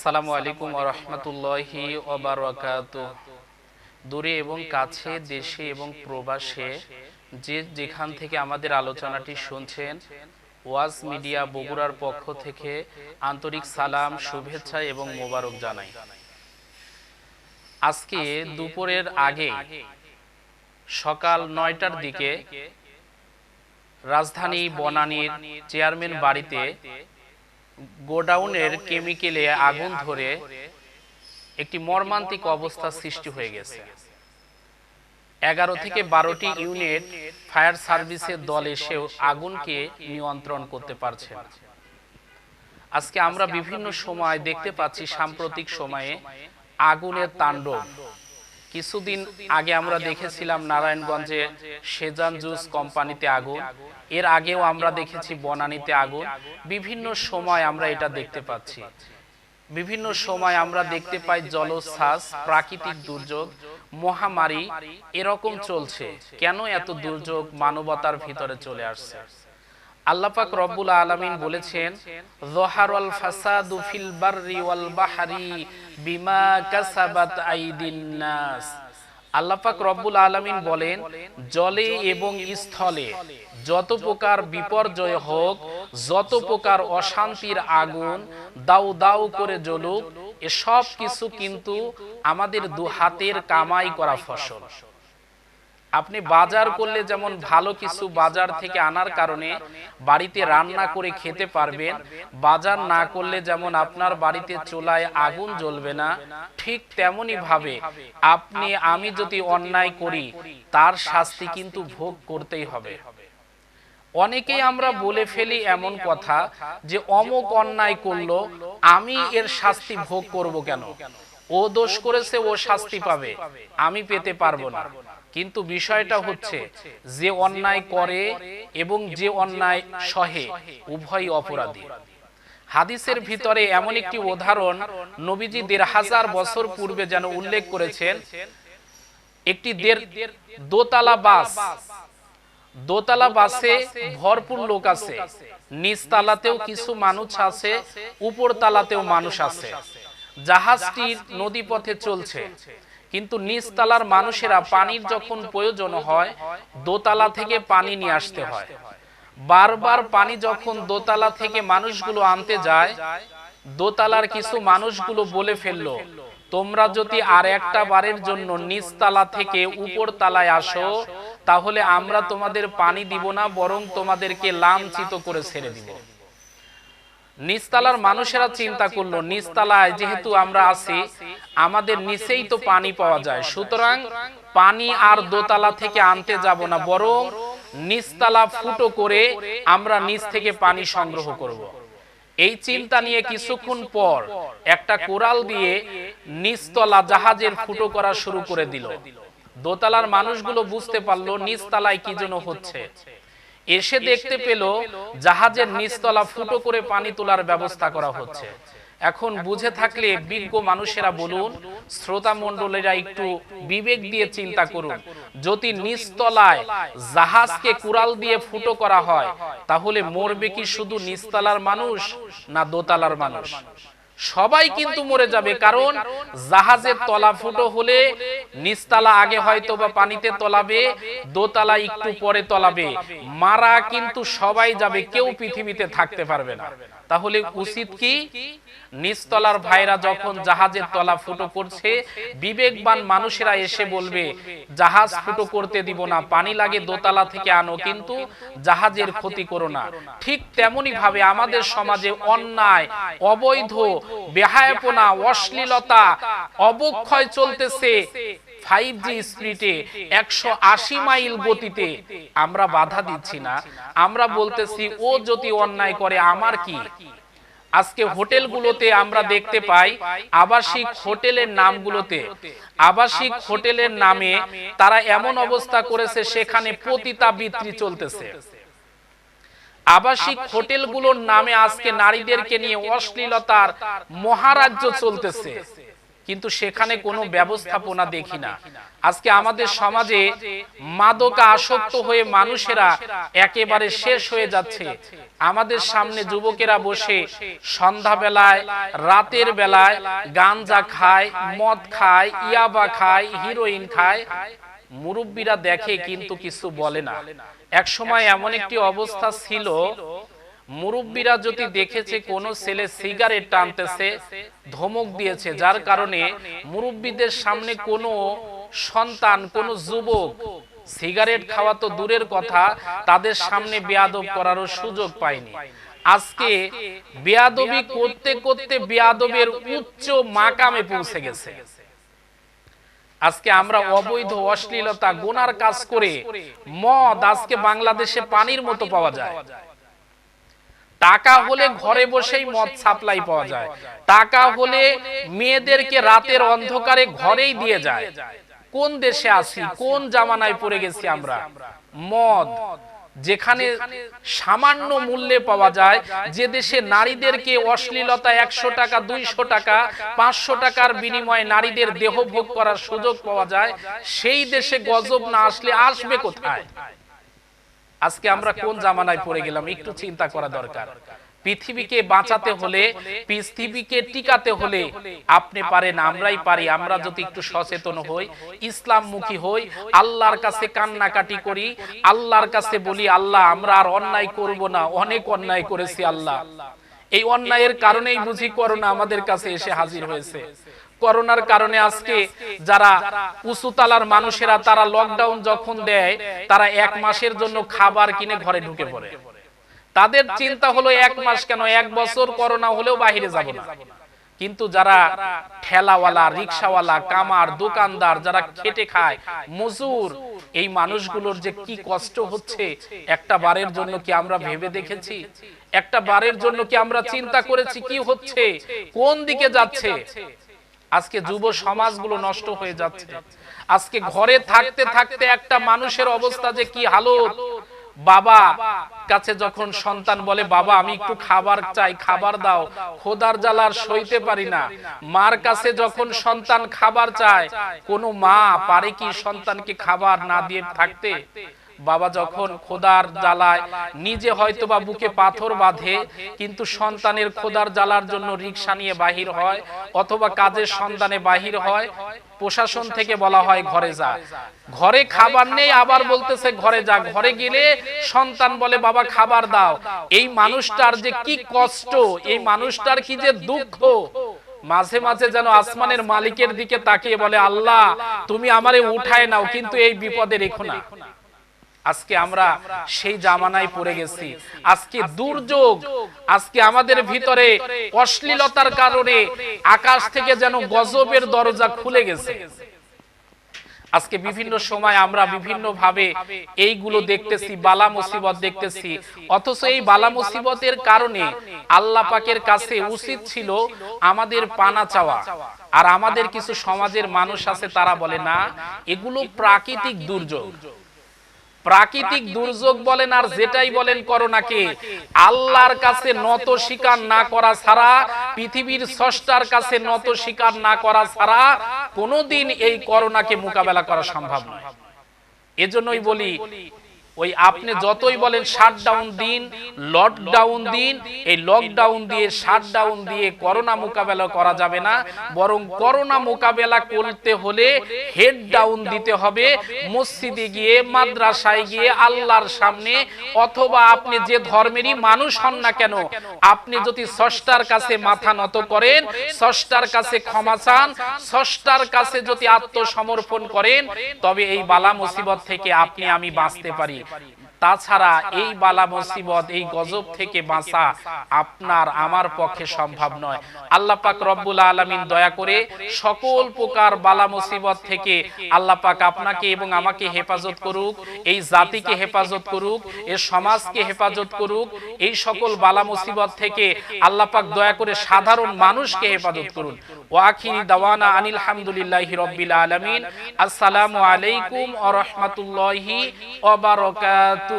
সালামু আলাইকুম রহমতুল্লাহি ওবারাকাত। দূরে এবং কাছে দেশে এবং প্রবাসে যে যেখান থেকে আমাদের আলোচনাটি শুনছেন ওয়াজ মিডিয়া বগুড়ার পক্ষ থেকে আন্তরিক সালাম শুভেচ্ছা এবং মোবারক জানাই। আজকে দুপুরের আগে সকাল নয়টার দিকে রাজধানী বনানীর চেয়ারম্যান বাড়িতে গোডাউনের কেমিক্যালে আগুন ধরে একটি মর্মান্তিক অবস্থা সৃষ্টি হয়ে গেছে। এগারো থেকে বারোটি ইউনিট ফায়ার সার্ভিসের দল এসেও আগুনকে নিয়ন্ত্রণ করতে পারছে আজকে আমরা বিভিন্ন সময় দেখতে পাচ্ছি সাম্প্রতিক সময়ে আগুনের তাণ্ডব। কিছুদিন আগে আমরা দেখেছিলাম নারায়ণগঞ্জে সেজান জুস কোম্পানিতে আগুন। এর আগেও আমরা দেখেছি বনানীতে আগুন। বিভিন্ন সময় আমরা এটা দেখতে পাচ্ছি। বিভিন্ন সময় আমরা দেখতে পাই জলোচ্ছ্বাস, প্রাকৃতিক দুর্যোগ, মহামারী, এরকম চলছে। কেন এত দুর্যোগ মানবতার ভিতরে চলে আসছে? আল্লাপাক রব্বুল আলামিন বলেছেন বাহরি বিমা কাসাবাত আল্লাপাক রব্বুল আলামিন বলেন, জলে এবং স্থলে যত প্রকার বিপর্যয় হোক, যত প্রকার অশান্তির আগুন, দাউ দাউ করে জ্বলুক, এসব কিছু কিন্তু আমাদের দু হাতের কামাই করা ফসল। আপনি বাজার করলে যেমন ভালো কিছু বাজার থেকে আনার কারণে বাড়িতে রান্না করে খেতে পারবেন, বাজার না করলে যেমন আপনার বাড়িতে চুলায় আগুন জ্বলবে না, ঠিক তেমনি ভাবে আপনি, আমি যদি অন্যায় করি, তার শাস্তি কিন্তু ভোগ করতেই হবে। অনেকেই আমরা বলে ফেলি এমন কথা যে, অমুক অন্যায় করল, আমি এর শাস্তি ভোগ করব কেন? ও দোষ করেছে, ও শাস্তি পাবে, আমি পেতে পারব না। কিন্তু বিষয়টা হচ্ছে যে অন্যায় করে এবং যে অন্যায় সহে উভয় অপরাধী। হাদিসের ভিতরে এমন একটি উদাহরণ নবীজি দেড় হাজার বছর পূর্বে যেন উল্লেখ করেছেন একটি দোতলা বাস। দোতলা বাসে ভরপুর লোক আছে। নিচ তালাতেও কিছু মানুষ আছে উপর তালাতেও মানুষ আছে। জাহাজটি নদী পথে চলছে। কিন্তু নিচতলার মানুষেরা পানির যখন প্রয়োজন হয়, দোতলা থেকে পানি নিয়ে আসতে হয়। বারবার পানি যখন দোতলা থেকে মানুষগুলো আনতে যায়, দোতলার কিছু মানুষগুলো বলে ফেলল, তোমরা যদি আর একটা বারের জন্য নিচতলা থেকে উপর তালায় আসো, তাহলে আমরা তোমাদের পানি দিব না, বরং তোমাদেরকে লাঞ্ছিত করে ছেড়ে দিব। নিচতলার মানুষেরা চিন্তা করল, নিচতলায় যেহেতু আমরা আছি আমাদের নিচেই তো পানি পাওয়া যায়। সুতরাং পানি আর দোতলা থেকে আনতে যাব না বরং নিচতলা ফুটো করে আমরা নিচ থেকে পানি সংগ্রহ করব। এই চিন্তা নিয়ে কিছুক্ষণ পর একটা কোরাল দিয়ে নিচতলা জাহাজের ফুটো করা শুরু করে দিল। দোতলার মানুষগুলো বুঝতে পারল নিচতলায় কি যেন হচ্ছে। এসে দেখতে পেল জাহাজের নিচতলা ফুটো করে পানি তোলার ব্যবস্থা করা হচ্ছে। এখন বুঝে থাকলে বিজ্ঞ মানুষেরা বলুন শ্রোতা মন্ডলেরা একটু বিবেক দিয়ে চিন্তা করুন। যদি নিস্তলায় জাহাজকে কুড়াল দিয়ে ফুটো করা হয় তাহলে মরবে কি শুধু নিস্তলার মানুষ না দোতলার মানুষ? সবাই কিন্তু মরে যাবে কারণ জাহাজের তলা ফুটো হলে নিচতলা আগে হয়তো বা পানিতে তলাবে দোতলা একটু পরে তলাবে। মারা কিন্তু সবাই যাবে কেউ পৃথিবীতে থাকতে পারবে না। তাহলে উচিত কি? নিচতলার ভাইরা যখন জাহাজের তলা ফুটো করছে বিবেকবান মানুষেরা এসে বলবে জাহাজ ফুটো করতে দিব না পানি লাগে দোতলা থেকে আনো কিন্তু জাহাজের ক্ষতি করো না। ঠিক তেমনি ভাবে আমাদের সমাজে অন্যায় অবৈধ বেহায়াপনা অশ্লীলতা অবক্ষয় চলতেছে ফাইভ জি স্পিডে একশো আশি মাইল গতিতে আমরা বাধা দিচ্ছি না। আমরা বলতেছি ও যদি অন্যায় করে আমার কি? আজকে হোটেলগুলোতে আমরা দেখতে পাই আবাসিক হোটেলের নামগুলোতে। আবাসিক হোটেলের নামে তারা এমন অবস্থা করেছে সেখানে পতিতাবৃত্তি চলতেছে। আবাসিক হোটেলগুলোর নামে আজকে নারীদেরকে নিয়ে অশ্লীলতার মহারাজ্য চলতেছে। কিন্তু সেখানে কোনো ব্যবস্থাপনা দেখি না। আজকে আমাদের সমাজে মাদকা আসক্ত হয়ে মানুষেরা একেবারে শেষ হয়ে যাচ্ছে। আমাদের সামনে যুবকেরা বসে সন্ধ্যাবেলায় রাতের বেলায় গাঞ্জা খায় মদ খায় ইয়াবা খায় হিরোইন খায়। মুরব্বীরা দেখে কিন্তু কিছু বলে না। এক সময় এমন একটি অবস্থা ছিল মুরব্বীরা যদি দেখেছে কোন ছেলে সিগারেট টানতেছে ধমক দিয়েছে যার কারণে মুরব্বীদের সামনে কোনো সন্তান কোন যুবক সিগারেট খাওয়া তো দূরের কথা তাদের সামনে বেয়াদব করারও সুযোগ পায়নি। আজকে বেয়াদবি করতে করতে বেয়াদবের উচ্চ মাকামে পৌঁছে গেছে। আজকে আমরা অবৈধ অশ্লীলতা গোনার কাজ করে মদ আজকে বাংলাদেশে পানির মতো পাওয়া যায়। টাকা হলে ঘরে বসেই মদ সাপ্লাই পাওয়া যায়। টাকা হলে মেয়েদেরকে রাতের অন্ধকারে ঘরেই দিয়ে যায়। কোন দেশে আছি? কোন জামানায় পড়ে গেছি আমরা? মদ। যেখানে সামান্য মূল্যে পাওয়া যায় যে দেশে নারীদেরকে অশ্লীলতা একশো টাকা দুইশো টাকা পাঁচশো টাকার বিনিময়ে নারীদের দেহ ভোগ করার সুযোগ পাওয়া যায় সেই দেশে গজব না আসলে আসবে কোথায়? আজকে আমরা কোন জামানায় পড়ে গেলাম? একটু চিন্তা করা দরকার। পৃথিবীকে বাঁচাতে হলে, পৃথিবীকে টিকাতে হলে আপনি পারেন, আমরাই পারি। আমরা যদি একটু সচেতন হই, ইসলামমুখী হই, আল্লাহর কাছে কান্নাকাটি করি, আল্লাহর কাছে বলি, আল্লাহ, আমরা আর অন্যায় করব না। অনেক অন্যায় করেছি আল্লাহ। এই অন্যায়ের কারণেই বুঝি করোনা আমাদের কাছে এসে হাজির হয়েছে। করোনার কারণে আজকে যারা উঁচুতালার মানুষেরা, তারা লকডাউন যখন দেয়, তারা এক মাসের জন্য খাবার কিনে ঘরে ঢুকে পড়ে। তাদের চিন্তা হলো এক মাস কেন? এক বছর করোনা হলেও বাহিরে যাব না। কিন্তু যারা ঠেলাওয়ালা রিক্সাওয়ালা কামার দোকানদার যারা খেটে খায় মজুর এই মানুষগুলোর যে কি কষ্ট হচ্ছে একটা বারের জন্য কি আমরা ভেবে দেখেছি? একটা বারের জন্য কি আমরা চিন্তা করেছি? কি হচ্ছে? কোন দিকে যাচ্ছে? আজকে যুব সমাজগুলো নষ্ট হয়ে যাচ্ছে। আজকে ঘরে থাকতে থাকতে একটা মানুষের অবস্থা যে কি হালত? বাবা, কাছে যখন সন্তান বলে, বাবা, আমি একটু খাবার চাই, খাবার দাও, খোদার জ্বালার সইতে পারি না। মার কাছে যখন সন্তান খাবার চায়, কোনো মা পারে কি সন্তানকে খাবার না দিয়ে থাকতে? বাবা যখন খোদার জ্বালায় নিজে হয়তো বা বুকে পাথর বাঁধে কিন্তু সন্তানের খোদার জ্বালার জন্য রিক্সা নিয়ে বাহির হয় অথবা কাজের সন্ধানে বাহির হয় প্রশাসন থেকে বলা হয় ঘরে যা। ঘরে খাবার নেই আবার বলতেছে ঘরে যা ঘরে গেলে সন্তান বলে বাবা খাবার দাও। এই মানুষটার যে কি কষ্ট এই মানুষটার কি যে দুঃখ। মাঝে মাঝে যেন আসমানের মালিকের দিকে তাকিয়ে বলে আল্লাহ তুমি আমারে উঠায় নাও কিন্তু এই বিপদে রেখো না আজকে আমরা সেই জামানায় পড়ে গেছি। আজকে দুর্যোগ, আজকে আমাদের ভিতরে অশ্লীলতার কারণে আকাশ থেকে যেন গজবের দরজা খুলে গেছে। আজকে বিভিন্ন সময় আমরা বিভিন্ন ভাবে এইগুলো দেখতেছি, বালা মুসিবত দেখতেছি। অথচ এই বালা মুসিবতের কারণে আল্লাহ পাকের কাছে উচিত ছিল আমাদের পানা চাওয়া। আর আমাদের কিছু সমাজের মানুষ আছে, তারা বলে, না, এগুলো প্রাকৃতিক দুর্যোগ। প্রাকৃতিক দুর্যোগ বলেন আর যেটাই বলেন করোনাকে আল্লাহর কাছে নত স্বীকার না করা ছাড়া পৃথিবীর স্রষ্টার কাছে নত স্বীকার না করা ছাড়া কোনোদিন এই করোনাকে মোকাবেলা করা সম্ভব নয়। এজন্যই বলি ওই আপনি যতই বলেন শাটডাউন দিন লকডাউন দিন, এই লকডাউন দিয়ে শাটডাউন দিয়ে করোনা মোকাবেলা করা যাবে না, বরং করোনা মোকাবেলা করতে হলে হেড ডাউন দিতে হবে, মসজিদে গিয়ে, মাদ্রাসায় গিয়ে, আল্লাহর সামনে, অথবা আপনি যে ধর্মেরই মানুষ হন না কেন, আপনি যদি স্রষ্টার কাছে মাথা নত করেন, স্রষ্টার কাছে ক্ষমা চান, স্রষ্টার কাছে যদি আত্মসমর্পণ করেন, তবে এই বালা মুসিবত থেকে আপনি আমি বাঁচতে পারি তাছাড়া এই বালা মুসিবত এই গজব থেকে বাঁচা আপনার আমার পক্ষে সম্ভব নয়। আল্লাহ পাক রব্বুল আলামিন দয়া করে সকল প্রকার বালা মুসিবত থেকে আল্লাহ পাক আপনাকে এবং আমাকে হেফাজত করুক এই জাতিকে হেফাজত করুক এই সমাজকে হেফাজত করুক এই সকল বালা মুসিবত থেকে আল্লাহ পাক দয়া করে সাধারণ মানুষকে হেফাজত করুন। ওয়াখিরি দাওয়ানা আনিল হামদুলিল্লাহি রব্বিল আলামিন। আসসালামু আলাইকুম ওয়া রাহমাতুল্লাহি ওয়া বারাকাতুহু